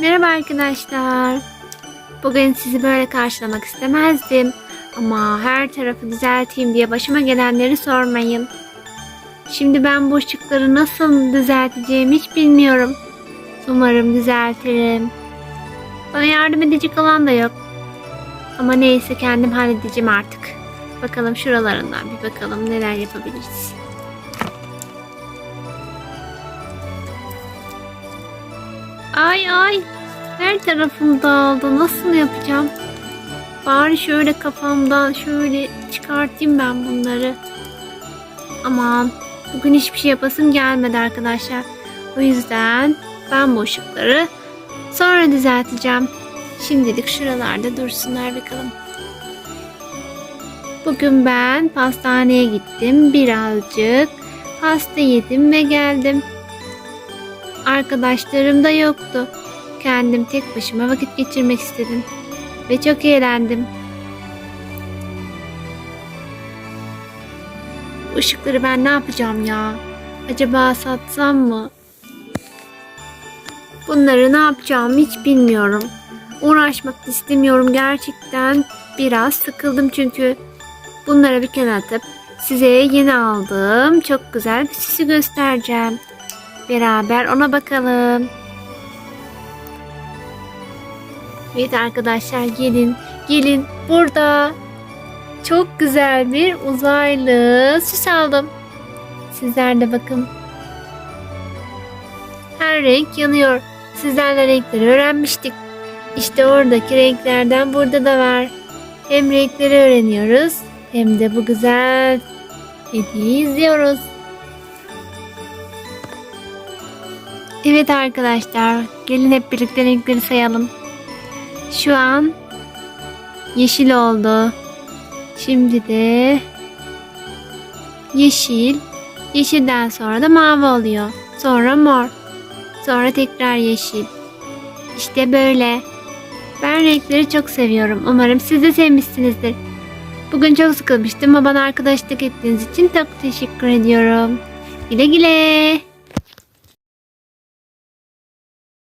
Merhaba arkadaşlar. Bugün sizi böyle karşılamak istemezdim. Ama her tarafı düzelteyim diye başıma gelenleri sormayın. Şimdi ben bu ışıkları nasıl düzelteceğimi hiç bilmiyorum. Umarım düzeltirim. Bana yardım edecek olan da yok. Ama neyse kendim halledeceğim artık. Bakalım şuralarından bir bakalım neler yapabiliriz. Ay ay. Her tarafım dağıldı. Nasıl yapacağım? Bari şöyle kafamdan şöyle çıkartayım ben bunları. Aman bugün hiçbir şey yapasım gelmedi arkadaşlar. O yüzden ben bu ışıkları sonra düzelteceğim. Şimdilik şuralarda dursunlar bakalım. Bugün ben pastaneye gittim. Birazcık pasta yedim ve geldim. Arkadaşlarım da yoktu. Kendim tek başıma vakit geçirmek istedim. Ve çok eğlendim. Bu ışıkları ben ne yapacağım ya? Acaba satsam mı? Bunları ne yapacağımı hiç bilmiyorum. Uğraşmak istemiyorum gerçekten. Biraz sıkıldım çünkü. Bunları bir kenara atıp size yeni aldığım çok güzel bir süsü göstereceğim. Beraber ona bakalım. Evet arkadaşlar gelin. Gelin burada. Çok güzel bir uzaylı süs aldım. Sizler de bakın. Her renk yanıyor. Sizlerle renkleri öğrenmiştik. İşte oradaki renklerden burada da var. Hem renkleri öğreniyoruz hem de bu güzel hediyeyi izliyoruz. Evet arkadaşlar, gelin hep birlikte renkleri sayalım. Şu an yeşil oldu. Şimdi de yeşil. Yeşilden sonra da mavi oluyor. Sonra mor. Sonra tekrar yeşil. İşte böyle. Ben renkleri çok seviyorum. Umarım siz de sevmişsinizdir. Bugün çok sıkılmıştım ama bana arkadaşlık ettiğiniz için çok teşekkür ediyorum. Güle güle.